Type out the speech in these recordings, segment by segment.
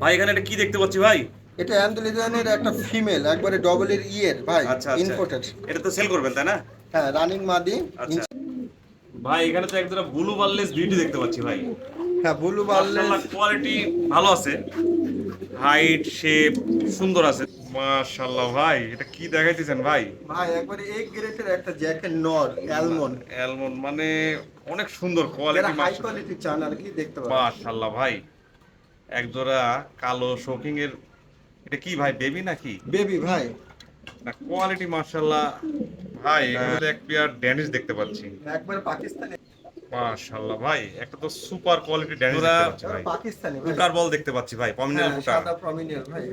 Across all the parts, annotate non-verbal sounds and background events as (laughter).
ভাই এখানে এটা কি দেখতে পাচ্ছি ভাই? এটা অ্যান্ডোলিজানের একটা ফিমেল একবারে ডবল এর ইয়ের ভাই আচ্ছা আচ্ছা। ইনপোর্টেড এটা তো সেল করবেন তাই না? হ্যাঁ রানিং মাদি আচ্ছা। ভাই এখানে তো একদম ব্লু বার্লেস বিউটি দেখতে পাচ্ছি ভাই। হ্যাঁ ব্লু বার্লে কোয়ালিটি ভালো আছে। হাইট শেপ সুন্দর আছে। মাশাআল্লাহ ভাই এটা কি দেখাইতেছেন ভাই? ভাই একবারে এক গ্রেডের একটা জ্যাকেট নর অ্যালমন্ড অ্যালমন্ড মানে অনেক সুন্দর কোয়ালিটি হাই কোয়ালিটি চান আর কি দেখতে পারেন মাশাআল্লাহ ভাই। একজোড়া কালো শোকিং এর এটা কি ভাই বেবি নাকি? বেবি ভাই। না কোয়ালিটি মাশাআল্লাহ। ভাই এখানে এক পেয়ার ড্যানিশ দেখতে পাচ্ছি। একবারে পাকিস্তানি। মাশাআল্লাহ ভাই একটা তো সুপার কোয়ালিটি ড্যানিশ দেখতে পাচ্ছি ভাই। পাকিস্তানি কুকার বল দেখতে পাচ্ছি ভাই পমিনাল হ্যাঁ, সাদা প্রমিনিয়ার ভাই।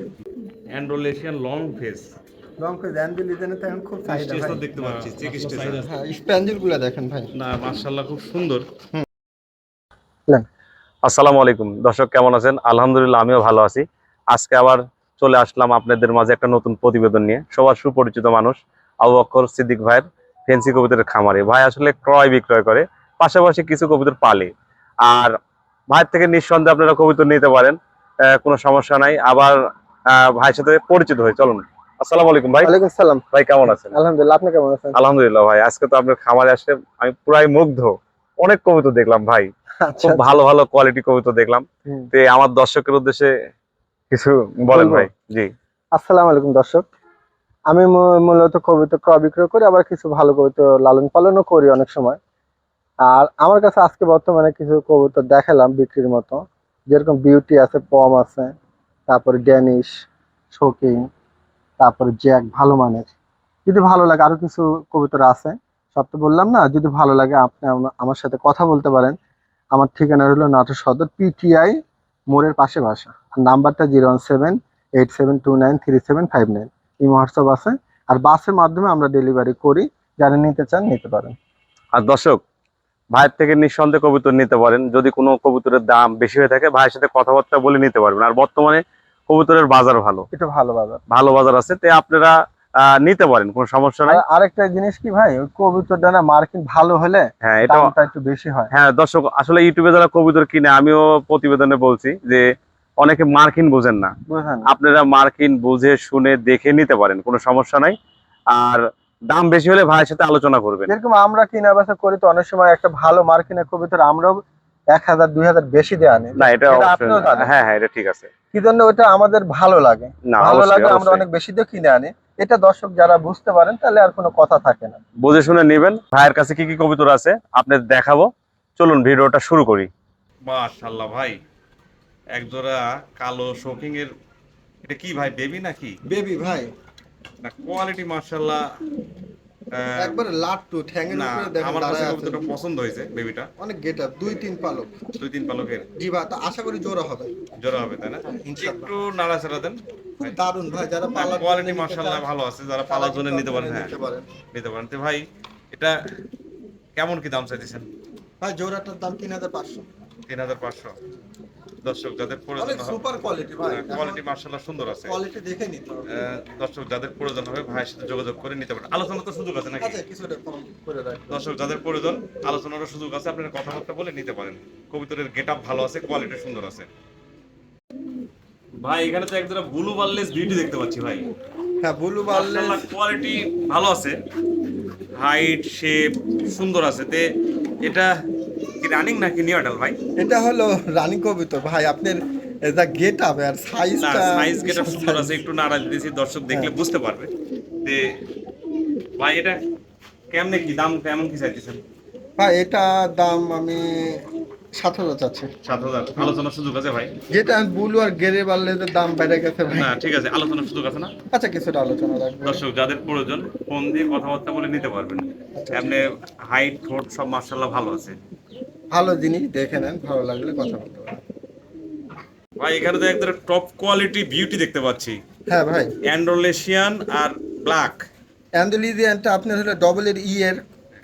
অ্যান্ড্রোলেশিয়ান লং ফেস লং করে অ্যান্ডোলিজানে তো এখন খুব চাহিদা স্টেজ ভাই। দেখতে পাচ্ছি চেক হ্যাঁ স্প্যান্ডেলগুলো দেখেন ভাই। না মাশাআল্লাহ খুব সুন্দর। নেন। আসসালামু আলাইকুম। দর্শক কেমন আছেন? আলহামদুলিল্লাহ আমিও ভালো আছি। আজকে আবার চলে আসলাম আপনাদের মাঝে একটা নতুন প্রতিবেদন নিয়ে। সবার সুপরিচিত মানুষ আবু অক্ষর সিদ্দিক ভাইয়ের ফেন্সি কবিতার খামারে। ভাই আসলে ক্রয় বিক্রয় করে পাশাপাশি কিছু কবুতর পালে। আর ভাইয়ের থেকে নিঃসন্দেহে আপনারা কবুতর নিতে পারেন আহ, কোনো সমস্যা নাই। আবার ভাইয়ের সাথে পরিচিত হয়ে চলুন। আসসালামু আলাইকুম ভাই। ওয়ালাইকুম সালাম ভাই কেমন আছেন? আলহামদুলিল্লাহ আপনি কেমন আছেন? আলহামদুলিল্লাহ ভাই আজকে তো আপনার খামারে আসে আমি পুরাই মুগ্ধ। অনেক কবিতা দেখলাম ভাই। খুব ভালো ভালো কোয়ালিটি কবিতা দেখলাম। তে আমার দর্শকের উদ্দেশ্যে কিছু বলেন ভাই। জি। আসসালামু আলাইকুম দর্শক। আমি মূলত কবিতা ক্রয় বিক্রয় করি আবার কিছু ভালো কবিতা লালন পালনও করি অনেক সময়। আর আমার কাছে আজকে বর্তমানে কিছু কবিতা দেখালাম বিক্রির মতো। যেরকম বিউটি আছে পম আছে তারপরে ড্যানিশ শোকিং তারপরে জ্যাক ভালো মানের। যদি ভালো লাগে আরও কিছু কবুতর আছে। সব তো বললাম না যদি ভালো লাগে আপনি আমার সাথে কথা বলতে পারেন। আমার ঠিকানা হলো নাটোর সদর পিটিআই মোড়ের পাশে বাসা। আর নাম্বারটা zero one seven eight seven two nine three seven five nine. এই হোয়াটসঅ্যাপ আছে। আর বাসের মাধ্যমে আমরা ডেলিভারি করি। যারা নিতে চান নিতে পারেন। আর দর্শক ভাইয়ের থেকে নিঃসন্দেহে কবুতর নিতে পারেন। যদি কোনো কবুতরের দাম বেশি হয়ে থাকে ভাইয়ের সাথে কথাবার্তা বলে নিতে পারবেন। আর বর্তমানে কবুতরের বাজার ভালো। এটা ভালো বাজার। ভালো বাজার আছে। তে আপনারা নিতে পারেন কোনো সমস্যা নাই। আরেকটা জিনিস কি ভাই ওই কবুতরটা না মার্কিং ভালো হলে হ্যাঁ এটা একটু বেশি হয়। হ্যাঁ দর্শক আসলে ইউটিউবে যারা কবুতর কিনে আমিও প্রতিবেদনে বলছি যে অনেকে মার্কিন বোঝেন না। আপনারা মার্কিন বুঝে শুনে দেখে নিতে পারেন কোনো সমস্যা নাই। আর দাম বেশি হলে ভাইয়ের সাথে আলোচনা করবেন। এরকম আমরা কিনা বেচা করি তো অনেক সময় একটা ভালো মার্কিনের কবুতর আমরাও এক হাজার দুই হাজার বেশি দেওয়া নেই না এটা। হ্যাঁ হ্যাঁ এটা ঠিক আছে। কি জন্য ওটা আমাদের ভালো লাগে? না ভালো লাগে আমরা অনেক বেশি দিয়ে কিনে আনি। এটা দর্শক যারা বুঝতে পারেন তাহলে আর কোনো কথা থাকে না। বুঝে শুনে নেবেন। ভাইয়ের কাছে কি কি কবিতা আছে আপনাদের দেখাবো। চলুন ভিডিওটা শুরু করি। মাশাআল্লাহ ভাই একজোড়া কালো শোকিং এর এটা কি ভাই বেবি নাকি? বেবি ভাই। না কোয়ালিটি মাশাআল্লাহ। একবারে লাট্টু ঠ্যাঙের উপরে দেখেন আমার কাছে কবুতরটা পছন্দ হয়েছে বেবিটা। অনেক গেট দুই তিন পালক। দুই তিন পালকের। জি ভাই আশা করি জোড়া হবে। জোড়া হবে তাই না। একটু নাড়াচাড়া দেন। খুব দারুণ ভাই যারা পালা কোয়ালিটি মাশাআল্লাহ ভালো আছে যারা জন্য নিতে পারেন হ্যাঁ। নিতে পারেন। নিতে পারেন। তো ভাই এটা কেমন কি দাম চাইতেছেন? ভাই জোড়াটার দাম তিন হাজার পাঁচশো। তিন হাজার পাঁচশো। দর্শক যাদের প্রয়োজন হবে সুপার কোয়ালিটি ভাই। কোয়ালিটি মার্শাল্লাহ সুন্দর আছে। কোয়ালিটি দেখে নিতে হবে। দর্শক যাদের প্রয়োজন হবে ভাইয়ের সাথে যোগাযোগ করে নিতে পারেন আলোচনা তো সুযোগ আছে নাকি? আচ্ছা কিছুটা কম করে রাখ। দর্শক যাদের প্রয়োজন আলোচনারও সুযোগ আছে আপনারা কথাবার্তা বলে নিতে পারেন। কবিতরের গেট আপ ভালো আছে কোয়ালিটি সুন্দর আছে। ভাই এখানে তো একজোড়া ব্লু বার্লেস বিউটি দেখতে পাচ্ছি ভাই। হ্যাঁ ব্লু বার্লে কোয়ালিটি ভালো আছে। হাইট শেপ সুন্দর আছে। তে এটা কি রানিং নাকি নিউ ভাই? এটা হলো রানী কবিতর। ভাই আপনার এটা গেট আপ আর সাইজটা সাইজ গেটা সুন্দর আছে একটু নাড়া দিতেছি দর্শক দেখলে বুঝতে পারবে। তে ভাই এটা কেমনে কি দাম কেমন কি চাইতেছেন? ভাই এটা দাম আমি সাত হাজার চাচ্ছি। সাত হাজার। আলোচনার সুযোগ আছে ভাই? যেটা ব্লু আর গেরে বাড়লে দাম বেড়ে গেছে ভাই। না ঠিক আছে আলোচনার সুযোগ আছে না? আচ্ছা কিছুটা আলোচনা রাখব দর্শক যাদের প্রয়োজন ফোন দিয়ে কথাবার্তা বলে নিতে পারবেন। এমনি হাইট ঠোঁট সব মার্শাল্লাহ ভালো আছে। ভালো জিনিস দেখে নেন ভালো লাগলে কথা বলতে পারেন। ভাই এখানে তো একদম টপ কোয়ালিটি বিউটি দেখতে পাচ্ছি। হ্যাঁ ভাই। অ্যান্ডোলেশিয়ান আর ব্ল্যাক অ্যান্ডোলিজিয়ানটা আপনার হলো ডবল এর ই এর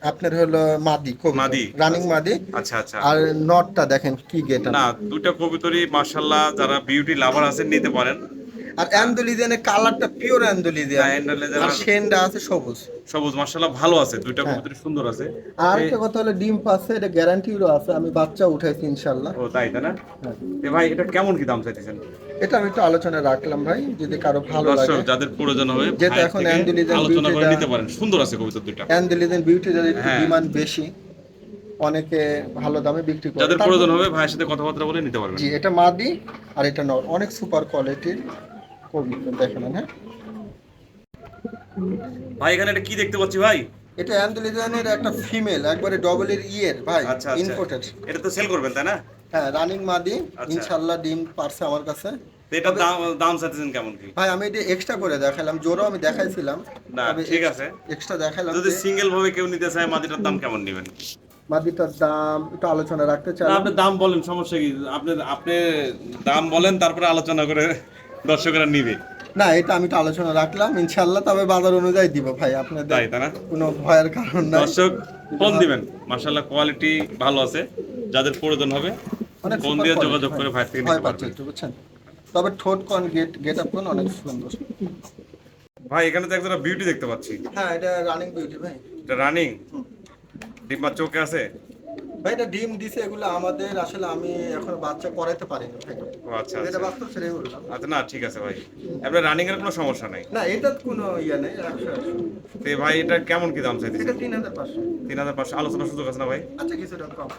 আপনার হলো মাদি কবুতর মাদি। রানিং মাদি। আচ্ছা আচ্ছা। আর নটটা দেখেন কি গেট না দুইটা কবিতরই মার্শাল্লাহ যারা বিউটি লাভার আছেন নিতে পারেন। আর অ্যান্ডোলিজেনের কালারটা পিওর অ্যান্ডোলিজেন হ্যাঁ, আর আর- শেনটা আছে সবুজ। সবুজ মার্শাল্লাহ ভালো আছে। দুইটা হ্যাঁ। কবুতর সুন্দর আছে। আর একটা কথা হলো ডিম পাচ্ছে এটা গ্যারান্টিরও আছে। আমি বাচ্চা উঠাইছি ইনশাল্লাহ ও তাই তাই না? হ্যাঁ। এ ভাই এটা কেমন কি দাম চাইতেছেন? এটা আমি একটু আলোচনা রাখলাম ভাই যদি কারও ভালো লাগে। যাদের প্রয়োজন হবে ভাইয়ের এখন থেকে অ্যান্ডোলিজেন আলোচনা করে নিতে পারেন। সুন্দর আছে কবুতর দুইটা। অ্যান্ডোলিজেন বিউটিটার একটু হ্যাঁ। ডিমান্ড বেশি অনেকে ভালো দামে বিক্রি করে। যাদের প্রয়োজন হবে ভাইয়ের সাথে কথাবার্তা বলে নিতে পারবেন। জি এটা মাদি আর এটা নর অনেক সুপার কোয়ালিটির হ্যাঁ? ভাই এখানে এটা কি দেখতে পাচ্ছি ভাই? এটা অ্যান্ডোলিজেনের একটা ফিমেল একবারে ডবল এর ইয়ের ভাই আচ্ছা আচ্ছা। এটা তো সেল করবেন তাই না? হ্যাঁ রানিং মাদি আচ্ছা। ইনশাআল্লাহ ডিম পারছে আমার কাছে। তো এটার দাম দাম চাইতেছেন কেমন কি? ভাই আমি এটা এক্সট্রা করে দেখালাম জোরও আমি দেখাইছিলাম। না ঠিক আছে। এক্সট্রা দেখালাম যদি সিঙ্গেল ভাবে কেউ নিতে চায় মাদিটার দাম কেমন নেবেন? মাদিটার দাম একটু আলোচনা রাখতে চাই। আপনি দাম বলেন সমস্যা কি? আপনি আপনি দাম বলেন তারপরে আলোচনা করে দর্শকরা নিবে। না এটা আমি একটু আলোচনা রাখলাম ইনশাআল্লাহ তবে বাজার অনুযায়ী দিব ভাই আপনাদের তাই না? কোনো ভয়ের কারণ নাই। দর্শক ফোন দিবেন। মার্শাল্লাহ কোয়ালিটি ভালো আছে যাদের প্রয়োজন হবে ফোন দিয়ে যোগাযোগ করে ভাই থেকে নিতে পারবেন। বুঝছেন? তবে ঠোঁট কোন গেট গেট আপ কোন অনেক সুন্দর। ভাই এখানে তো একটা বিউটি দেখতে পাচ্ছি। হ্যাঁ এটা রানিং বিউটি ভাই। এটা রানিং ডিম্বার চোখে আছে? ভাই এটা ডিম দিছে এগুলো আমাদের আসলে আমি এখন বাচ্চা করাইতে পারিনি ও আচ্ছা এটা আচ্ছা। বাস্তব বললাম আচ্ছা না ঠিক আছে ভাই। আপনার রানিং এর কোনো সমস্যা নাই? না এটা কোনো ইয়ে নেই। তো ভাই এটা কেমন কি দাম চাইতেছে এটা তিন হাজার পাঁচশো। তিন হাজার পাঁচশো। আলোচনার সুযোগ আছে না ভাই? আচ্ছা কিছুটা কম।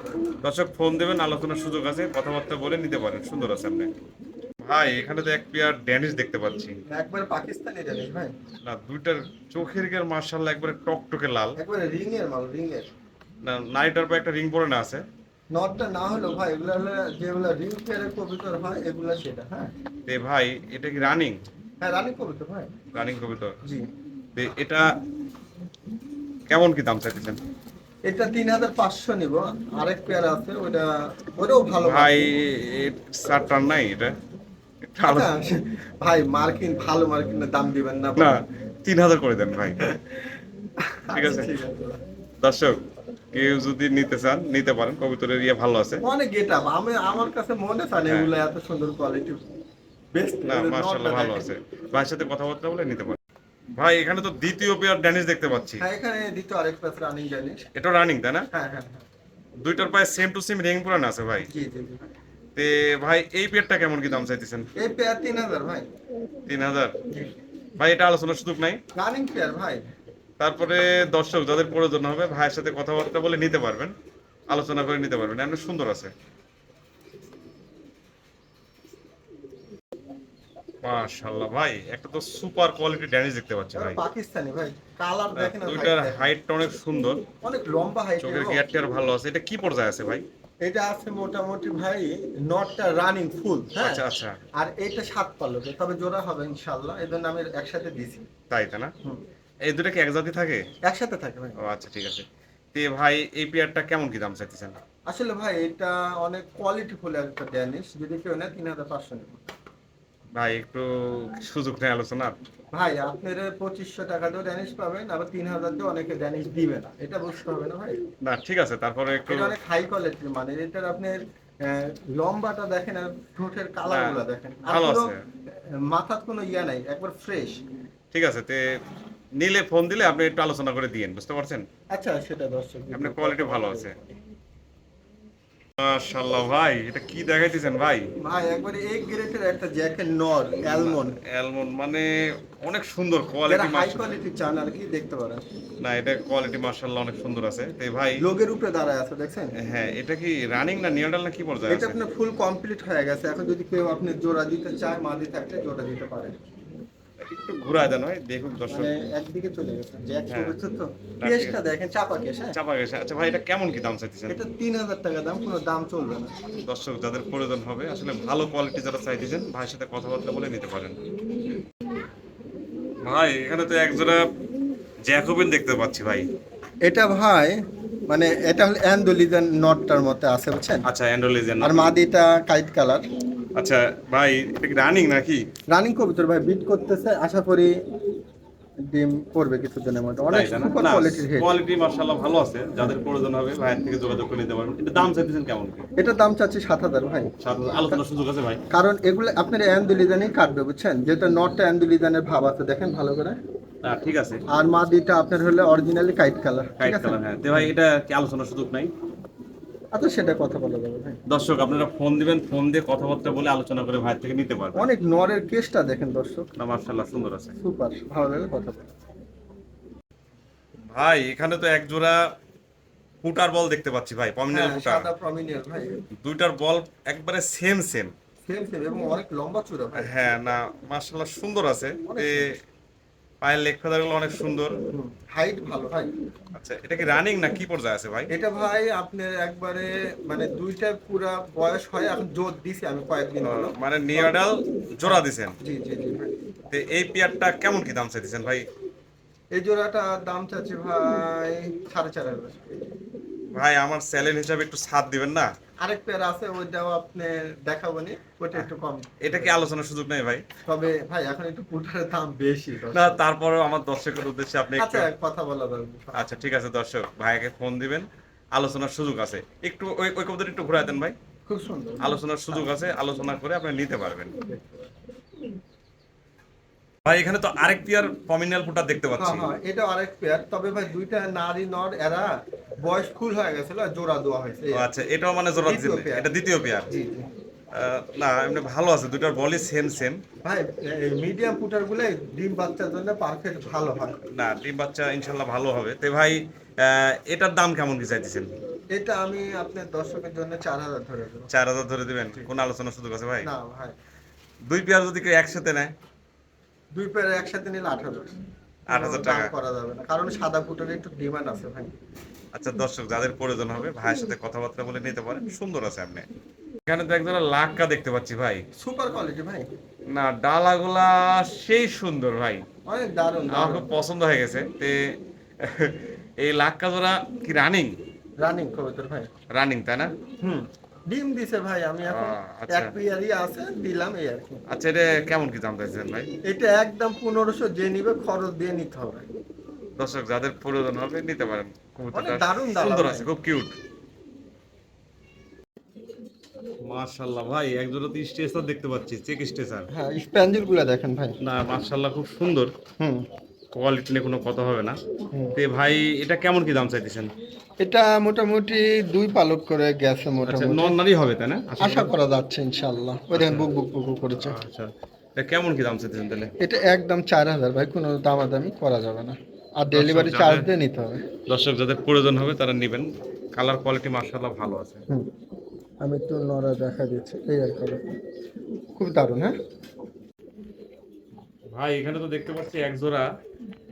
দর্শক ফোন দেবেন আলোচনার সুযোগ আছে কথাবার্তা বলে নিতে পারেন। সুন্দর আছে আপনি ভাই এখানে তো এক পেয়ার ড্যানিশ দেখতে পাচ্ছি। একবার পাকিস্তানি জানিস ভাই। না দুইটার চোখের গের মার্শাল্লাহ একবারে টকটকে লাল। একবারে রিং এর মাল রিং এর না নাইটার পর একটা রিং পরে না আছে? নটটা না হলো ভাই এগুলা হলো যেগুলো রিং পেয়ারের কবিতর হয় এগুলা সেটা হ্যাঁ। তে ভাই এটা কি রানিং হ্যাঁ রানিং কবিতর ভাই। রানিং কবিতর জি। তে এটা কেমন কি দাম চাইতেছেন? এটা তিন হাজার পাঁচশো নিব। আরেক পেয়ার আছে ওটা ওটাও ভালো ভাই সারটার নাই এটা? ভাই মার্কিন ভালো মার্কিনের দাম দিবেন না। না তিন হাজার করে দেন ভাই। (laughs) আচ্ছা, ঠিক আছে। দর্শক কেউ যদি নিতে চান নিতে পারেন। কবিতরের ইয়ে ভালো আছে। অনেক আপ আমি আমার কাছে মনে চান হ্যাঁ। এগুলো এত সুন্দর কোয়ালিটি বেস্ট না মার্শাল্লাহ ভালো আছে। ভাইয়ের সাথে কথাবার্তা বলে নিতে পারেন। ভাই এখানে তো দ্বিতীয় পেয়ার ড্যানিশ দেখতে পাচ্ছি। হ্যাঁ এখানে দ্বিতীয় আরেক প্লাস রানিং জানিস এটা রানিং তাই না? হ্যাঁ হ্যাঁ হ্যাঁ। দুইটার প্রায় সেম টু সেম রিং পুরান আছে ভাই। জি জি তে ভাই এই পেয়ারটা কেমন কি দাম চাইতেছেন? এই পেয়ার তিন হাজার ভাই। তিন হাজার। ভাই এটা আলোচনার সুযোগ নাই? রানিং পেয়ার ভাই। তারপরে দর্শক যাদের প্রয়োজন হবে ভাইয়ের সাথে কথাবার্তা বলে নিতে পারবেন আলোচনা করে নিতে পারবেন। এমনি সুন্দর আছে। মাশাআল্লাহ ভাই একটা তো সুপার কোয়ালিটি ড্যানিশ দেখতে পাচ্ছি ভাই। পাকিস্তানি ভাই কালার দেখেন আর দুইটার হাইটটা অনেক সুন্দর। অনেক লম্বা হাইট চোখের গিয়ারটিয়ার ভালো আছে। এটা কি পর্যায়ে আছে ভাই? এটা আছে মোটামুটি ভাই নটটা রানিং ফুল হ্যাঁ? আচ্ছা আচ্ছা। আর এইটা সাত পাল্লকে তবে জোড়া হবে ইনশাল্লাহ এই জন্য আমি একসাথে দিছি। তাই তাই না। এই দুটো কি এক জাতি থাকে? একসাথে থাকে ভাই। ও আচ্ছা ঠিক আছে। তে ভাই এই পেয়ারটা কেমন কি দাম চাইতেছেন? আসলে ভাই এটা অনেক কোয়ালিটি ফুল একটা ড্যানিশ যদি কেউ নেয় তিন হাজার পাঁচশো নেব। ভাই একটু সুযোগ নেই আলোচনার। ভাই আপনার পঁচিশশো টাকা দিয়েও ড্যানিশ পাবেন আবার তিন হাজার দিয়ে অনেকে ড্যানিশ দিবে না। এটা বুঝতে হবে না ভাই? না ঠিক আছে তারপরে একটু অনেক হাই কোয়ালিটির মানে এটার আপনার লম্বাটা দেখেন আর ঠোঁটের কালারগুলো হ্যাঁ, দেখেন ভালো আছে। মাথার কোনো ইয়া নাই একবার ফ্রেশ ঠিক আছে তে নিলে ফোন দিলে আপনি একটু আলোচনা করে দিয়েন বুঝতে পারছেন? আচ্ছা সেটা দর্শক আপনার কোয়ালিটি ভালো আছে। মাশাআল্লাহ ভাই এটা কি দেখাইতেছেন ভাই? ভাই একবারে এক গ্রেডের একটা জ্যাকেট নর অ্যালমন্ড অ্যালমন্ড মানে অনেক সুন্দর কোয়ালিটি হাই কোয়ালিটি চান আর কি দেখতে পারেন। না এটা কোয়ালিটি মাশাআল্লাহ অনেক সুন্দর আছে। তে ভাই লোগের উপরে দাঁড়ায় আছে দেখছেন? হ্যাঁ এটা কি রানিং না নিউডাল না কি পর্যায়ে এটা আপনার ফুল কমপ্লিট হয়ে গেছে। এখন যদি কেউ আপনি জোড়া দিতে চায় মাদি থাকলে জোড়া দিতে পারে একটু দেন দেখুন দর্শক। মানে একদিকে চলে গেছে জ্যাক হ্যাঁ। তো। কেসটা দেখেন চাপা কেস হ্যাঁ। চাপা গেছে। আচ্ছা ভাই এটা কেমন কি দাম চাইতেছেন? এটা তিন হাজার টাকা দাম কোনো দাম চলবে না। দর্শক যাদের প্রয়োজন হবে আসলে ভালো কোয়ালিটি যারা চাইতেছেন ভাইয়ের সাথে কথাবার্তা বলে নিতে পারেন। ভাই এখানে তো এক জোড়া জ্যাকোবিন দেখতে পাচ্ছি ভাই। এটা ভাই মানে এটা হলো অ্যান্ডোলিজান নটটার মধ্যে আছে বুঝছেন? আচ্ছা অ্যান্ড্রোলিজেন আর মাদিটা কাইট কালার। আচ্ছা ভাই এটা কি রানিং নাকি? রানিং কবুতর ভাই বিট করতেছে আশা করি ডিম করবে কিছুদিনের মধ্যে। অনেক সুপার কোয়ালিটির হেড কোয়ালিটি মার্শাল্লাহ ভালো আছে যাদের প্রয়োজন হবে ভাইয়ের থেকে যোগাযোগ করে নিতে পারবেন। এটা দাম চাইতেছেন কেমন কি এটার দাম চাচ্ছি সাত হাজার ভাই। সাত হাজার আলোচনার সুযোগ আছে ভাই। কারণ এগুলো আপনার অ্যান্ডুলিজানই কাটবে বুঝছেন? যেটা নটটা অ্যান্ডুলিজানের ভাব আছে দেখেন ভালো করে। ঠিক আছে। আর মাদিটা আপনার হলে originally kite colour kite colour হ্যাঁ। ভাই এটা কি আলোচনার সুযোগ নাই? আচ্ছা সেটা কথা বলা যাবে ভাই। দর্শক আপনারা ফোন দিবেন ফোন দিয়ে কথাবার্তা বলে আলোচনা করে ভাইয়ের থেকে নিতে পারবেন। অনেক নরের কেসটা দেখেন দর্শক। না মার্শাল্লাহ সুন্দর আছে। সুপার ভালো লাগে কথা বলা ভাই এখানে তো এক জোড়া ফুটার বল দেখতে পাচ্ছি ভাই পমিনাল হ্যাঁ, ফুটার। সাদা প্রমিনিয়াল ভাই। দুইটার বল একবারে সেম সেম সেম সেম এবং অনেক লম্বা চূড়া ভাই। হ্যাঁ না মার্শাল্লাহ সুন্দর আছে। পায়ের লেগ ফেদারগুলো অনেক সুন্দর। হাইট ভালো ভাই আচ্ছা এটা কি রানিং না কি পর্যায়ে আছে ভাই? এটা ভাই আপনার একবারে মানে দুইটা পুরা বয়স হয় এখন জোর দিছি আমি কয়েকদিন হলো। মানে নিয়াডাল জোড়া দিছেন? জি জি জি। ভাই তো এই পেয়ারটা কেমন কি দাম চাইতেছেন ভাই? এই জোড়াটা দাম চাচ্ছে ভাই সাড়ে চার হাজার। ভাই আমার চ্যালেঞ্জ হিসাবে একটু ছাড় দিবেন না? আরেক পেয়ার আছে ওইটাও আপনি দেখাবো নি ওটা একটু কম। এটা কি আলোচনার সুযোগ নেই ভাই? তবে ভাই এখন একটু পুটারের দাম বেশি না তারপরেও আমার দর্শকের উদ্দেশ্যে আপনি একটু আচ্ছা কথা বলা যাবে। আচ্ছা ঠিক আছে দর্শক ভাইকে ফোন দিবেন। আলোচনার সুযোগ আছে। একটু ওই ওই কবুতর একটু ঘুরাই দেন ভাই। খুব সুন্দর। আলোচনার সুযোগ আছে আলোচনা করে আপনি নিতে পারবেন। ভাই এখানে তো আরেক পেয়ার পমিনাল ফুটা দেখতে হ্যাঁ পাচ্ছি। হ্যাঁ এটা আরেক পেয়ার তবে ভাই দুইটা নারী নর এরা বয়স ফুল হয়ে গেছিল আর জোড়া দেওয়া হয়েছে। আচ্ছা এটাও মানে জোড়া এটা দ্বিতীয় পেয়ার। জি না এমনি ভালো আছে দুটার বলই সেম সেম ভাই মিডিয়াম ডিম বাচ্চার জন্য পারফেক্ট ভালো হয়। না ডিম বাচ্চা ইনশাল্লাহ ভালো হবে। তো ভাই এটার দাম কেমন কি চাইতেছেন? এটা আমি আপনার দর্শকের জন্য চার হাজার ধরে দেবো। চার হাজার ধরে দিবেন? কোন আলোচনার সুযোগ আছে ভাই? না ভাই। দুই পেয়ার যদি কেউ একসাথে নেয়? দুই পেয়ার একসাথে নিলে আট হাজার আট হাজার টাকা। করা যাবে না কারণ সাদা ফুটার একটু ডিমান্ড আছে ভাই। আচ্ছা দর্শক যাদের প্রয়োজন হবে ভাইয়ের সাথে কথাবার্তা বলে নিতে পারেন। সুন্দর আছে আপনি এখানে তো একজন লাক্কা দেখতে পাচ্ছি ভাই। সুপার কোয়ালিটি ভাই। না ডালাগুলা সেই সুন্দর ভাই। অনেক দারুণ আমার খুব পছন্দ হয়ে গেছে। তে এই লাক্কা জোড়া কি রানিং রানিং কবিতর ভাই। রানিং তাই না? হুম। ডিম দিছে ভাই আমি এখন আচ্ছা। এক পেয়ারই আছে দিলাম এই আর কি। আচ্ছা এটা কেমন কি দাম চাইছেন ভাই? এটা একদম পনেরোশো যে নিবে খরচ দিয়ে নিতে হবে। দর্শক যাদের প্রয়োজন হবে নিতে পারেন। কবুতরটা দাম সুন্দর আছে খুব কিউট মাশাআল্লাহ ভাই একজোড়া তো স্টেসার দেখতে পাচ্ছি চেক স্টেসার হ্যাঁ স্প্যাঞ্জেলগুলা দেখেন ভাই। না মাশাআল্লাহ খুব সুন্দর। হুম। কোয়ালিটি নিয়ে কোনো কথা হবে না। তে ভাই এটা কেমন কি দাম চাইতেছেন? এটা মোটামুটি দুই পালক করে গেছে আচ্ছা মোটামুটি। নন নারী হবে তাই না? আশা আশা করা যাচ্ছে ইনশাল্লাহ ওই দেখেন বুক বুক বুক করেছে। আচ্ছা এটা কেমন কি দাম চাইতেছেন তাহলে? এটা একদম চার হাজার ভাই কোনো দামাদামি করা যাবে না। আর ডেলিভারি। চার্জ দিয়ে নিতে হবে। দর্শক যাদের প্রয়োজন হবে তারা নেবেন। কালার কোয়ালিটি মাশাআল্লাহ ভালো আছে। আমি একটু নড়া দেখা দিচ্ছি এই আর কি খুব দারুণ হ্যাঁ? ভাই এখানে তো দেখতে পাচ্ছি এক জোড়া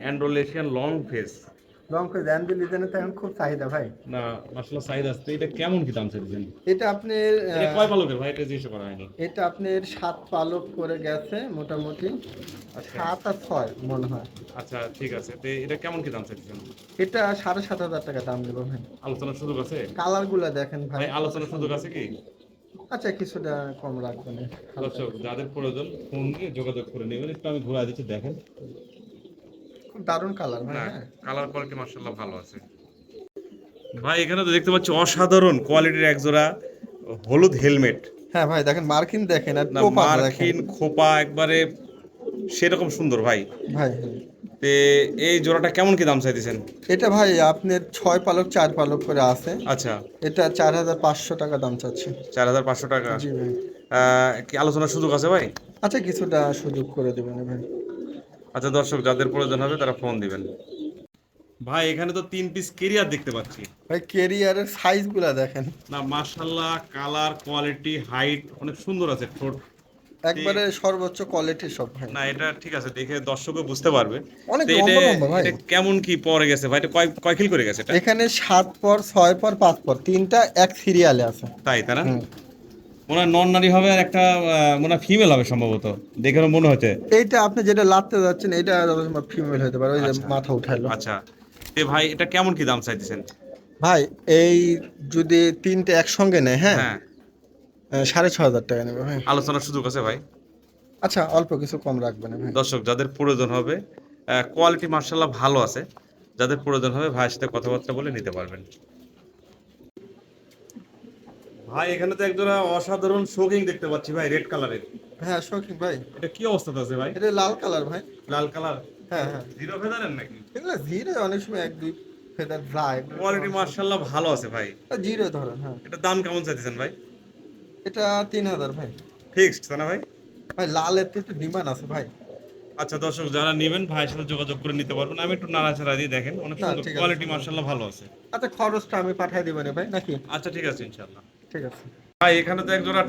অ্যান্ড্রোলেশিয়ান লং ফেস লং জ্যান দিলি তো এখন খুব চাহিদা ভাই। না মাশাআল্লাহ সাইজ আসছে এটা কেমন কি দাম চাইতেছেন এটা আহ, কয় পালকের ভাই? এটা জিজ্ঞেস করা হয়নি। এটা আপনার সাত পালক করে গেছে মোটামুটি। সাত আর ছয় মনে হয়। আচ্ছা ঠিক আছে। তো এটা কেমন কি দাম চাইতেছেন এটা সাড়ে সাত হাজার টাকা দাম দেবো ভাই। আলোচনার সুযোগ আছে? কালারগুলা দেখেন ভাই। ভাই আলোচনার সুযোগ আছে কি? আচ্ছা কিছুটা কম রাখবেন। দর্শক যাদের প্রয়োজন ফোন দিয়ে যোগাযোগ করে নেবেন। একটু আমি ঘুরে দিচ্ছি দেখেন। খুব দারুণ কালার ভাই হ্যাঁ? কালার কোয়ালিটি মাশাআল্লাহ ভালো আছে। ভাই এখানে তো দেখতে পাচ্ছি অসাধারণ কোয়ালিটির এক জোড়া হলুদ হেলমেট হ্যাঁ ভাই দেখেন মার্কিন দেখেন আর না টোপা দেখেন। মার্কিন খোপা একবারে সেরকম সুন্দর ভাই। ভাই হ্যাঁ। তে এই জোড়াটা কেমন কি দাম চাইতেছেন? এটা ভাই আপনার ছয় পালক চার পালক করে আছে। আচ্ছা। এটা চার হাজার পাঁচশো টাকা দাম চাচ্ছে। চার হাজার পাঁচশো টাকা। জি ভাই। কি আলোচনার সুযোগ আছে ভাই? আচ্ছা কিছুটা সুযোগ করে দেবেন ভাই। আচ্ছা দর্শক যাদের প্রয়োজন হবে তারা ফোন দিবেন। ভাই এখানে তো তিন পিস কেরিয়ার দেখতে পাচ্ছি। ভাই কেরিয়ারের সাইজগুলা দেখেন। না মাশাল্লাহ কালার কোয়ালিটি হাইট অনেক সুন্দর আছে ঠোঁট। একবারে সর্বোচ্চ কোয়ালিটি সব ভাই। না এটা ঠিক আছে দেখে দর্শকও বুঝতে পারবে। অনেক লম্বা লম্বা ভাই। কেমন কি পরে গেছে ভাই? এটা কয় কয় খিল করে গেছে এটা? এখানে সাত পর ছয় পর পাঁচ পর তিনটা এক সিরিয়ালে আছে। তাই তাই না। মনে হয় নন নারী হবে আর একটা মনে ফিমেল হবে সম্ভবত দেখে মনে হচ্ছে। এইটা আপনি যেটা লাত্তে যাচ্ছেন এটা ফিমেল হতে পারে ওই যে মাথা উঠাইলো। আচ্ছা। তে ভাই এটা কেমন কি দাম চাইতেছেন? ভাই এই যদি তিনটে একসঙ্গে নেয় হ্যাঁ? হ্যাঁ। সাড়ে ছ হাজার টাকা নেবে ভাই। আলোচনার সুযোগ আছে ভাই? আচ্ছা অল্প কিছু কম রাখবেন ভাই। দর্শক যাদের প্রয়োজন হবে কোয়ালিটি মার্শাল্লাহ ভালো আছে যাদের প্রয়োজন হবে ভাইয়ের সাথে কথাবার্তা বলে নিতে পারবেন। ভাই এখানে তো একজোড়া অসাধারণ শোকিং দেখতে পাচ্ছি ভাই রেড কালারের হ্যাঁ শৌখিন ভাই। এটা কি অবস্থাতে আছে ভাই? এটা লাল কালার ভাই। লাল কালার হ্যাঁ হ্যাঁ। জিরো ফেদারের নাকি? এগুলো জিরো অনেক সময় এক দুই ফেদার ড্রাই কোয়ালিটি মার্শাল্লাহ ভালো আছে ভাই। জিরো ধরেন হ্যাঁ। এটা দাম কেমন চাইতেছেন ভাই? এটা তিন হাজার ভাই। ফিক্সড না ভাই? ভাই লালের তো একটু ডিমান্ড আছে ভাই। আচ্ছা দর্শক যারা নেবেন ভাইয়ের সাথে যোগাযোগ করে নিতে পারবেন। আমি একটু নাড়াচাড়া দিয়ে দেখেন অনেক সুন্দর কোয়ালিটি মার্শাল্লাহ ভালো আছে। আচ্ছা খরচটা আমি পাঠিয়ে দেবো ভাই নাকি? আচ্ছা ঠিক আছে ইনশাল্লাহ ঠিক আছে। ভাই এখানে তো এক জোড়া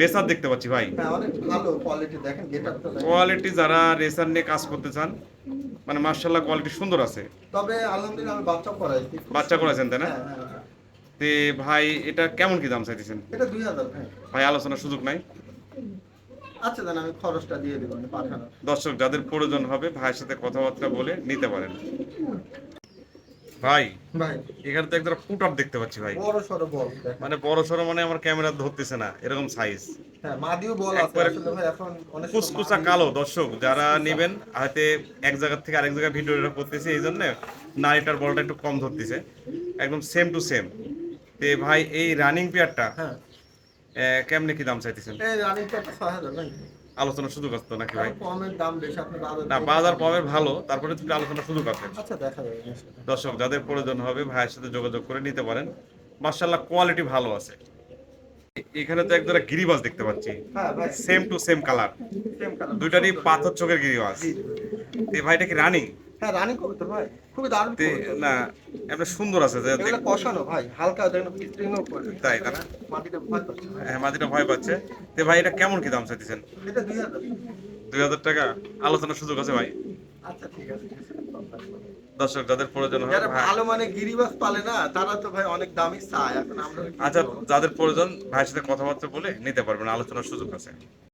রেসার দেখতে পাচ্ছি ভাই। হ্যাঁ অনেক ভালো কোয়ালিটি দেখেন গেটআপটা কোয়ালিটি যারা রেসার নিয়ে কাজ করতে চান মানে মার্শাল্লাহ কোয়ালিটি সুন্দর আছে। তবে আলহামদুলিল্লাহ আমি বাচ্চা করাইছি বাচ্চা করেছেন তাই না? হ্যাঁ, হ্যাঁ। তে ভাই এটা কেমন কি দাম চাইতেছেন? এটা দুই হাজার ভাই। ভাই আলোচনার সুযোগ নাই? আচ্ছা দেন আমি খরচটা দিয়ে দেবো পাঠানো। দর্শক যাদের প্রয়োজন হবে ভাইয়ের সাথে কথাবার্তা বলে নিতে পারেন। ভাই ভাই। এখানে তো একদম ফুটার দেখতে পাচ্ছি ভাই। বড় সড়ো বল মানে বড় সড়ো মানে আমার ক্যামেরা ধরতেছে না এরকম সাইজ হ্যাঁ মাদিও বল আছে আসলে ভাই এখন অনেক কুসকুসা কালো দর্শক যারা নেবেন হাতে এক জায়গা থেকে আরেক জায়গায় ভিডিওটা করতেছে এই জন্য নারীটার বলটা একটু কম ধরতেছে। একদম সেম টু সেম তে ভাই এই রানিং পেয়ারটা হ্যাঁ। কেমনে কি দাম চাইতেছেন? এই রানিং ছয় হাজার ভাই আলোচনার সুযোগ আছে নাকি ভাই? কমের দাম বেশি আপনি বাজার না বাজার পাবের ভালো তারপরে একটু আলোচনার সুযোগ আছে। আচ্ছা দেখা যাবে দর্শক যাদের প্রয়োজন হবে ভাইয়ের সাথে যোগাযোগ করে নিতে পারেন। মার্শাল্লাহ কোয়ালিটি ভালো আছে। এখানে তো একজোড়া গিরিবাজ দেখতে পাচ্ছি। সেম টু সেম কালার দুইটারই পাথর চোখের গিরিবাজ। তে ভাইটা কি রানিং হ্যাঁ রানিং তো ভাই খুবই দারুণ কবুতর। না এমনি সুন্দর আছে এগুলো কষানো ভাই হালকা দেখেন স্ট্রিংও তাই তাই না? মাটিতে ভয় ভাই। হ্যাঁ ভয় পাচ্ছে। তে ভাই এটা কেমন কি দাম চাইতেছেন? এটা দুই হাজার। দুই হাজার টাকা? আলোচনার সুযোগ আছে ভাই? আচ্ছা ঠিক আছে। দর্শক যাদের প্রয়োজন ভাই ভালো মানে গিরিবাস পালে না তারা তো ভাই অনেক দামি চায়। এখন আমরা আচ্ছা যাদের প্রয়োজন ভাইয়ের সাথে কথাবার্তা বলে নিতে পারবেন আলোচনার সুযোগ আছে।